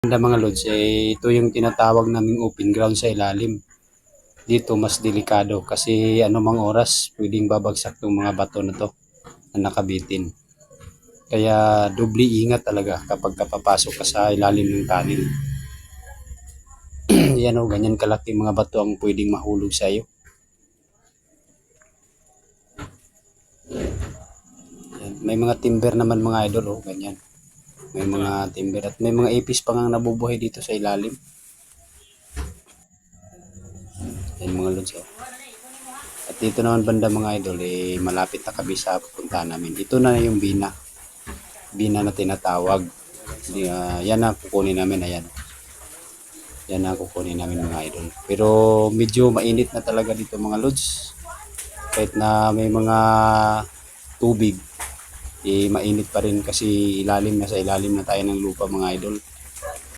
Ganda mga lods, eh, ito yung tinatawag naming open ground sa ilalim. Dito mas delikado kasi anumang oras pwedeng babagsak tong mga bato na to na nakabitin. Kaya doble ingat talaga kapag kapapasok ka sa ilalim ng tunnel. Yan o, ganyan kalaki mga bato ang pwedeng mahulog sa iyo. May mga timber naman mga idol o, ganyan. May mga timber at may mga ipis pa nga nabubuhay dito sa ilalim. Yan mga lods oh. At dito naman banda mga idol, eh, malapit na kami sa pupuntahan namin. Ito na yung bina. Bina na tinatawag. Hindi, ah, yan na kukunin namin, ayan. Yan na kukunin namin mga idol. Pero medyo mainit na talaga dito mga lods. Kahit na may mga tubig, eh, mainit pa rin kasi ilalim na sa ilalim na tayo ng lupa mga idol.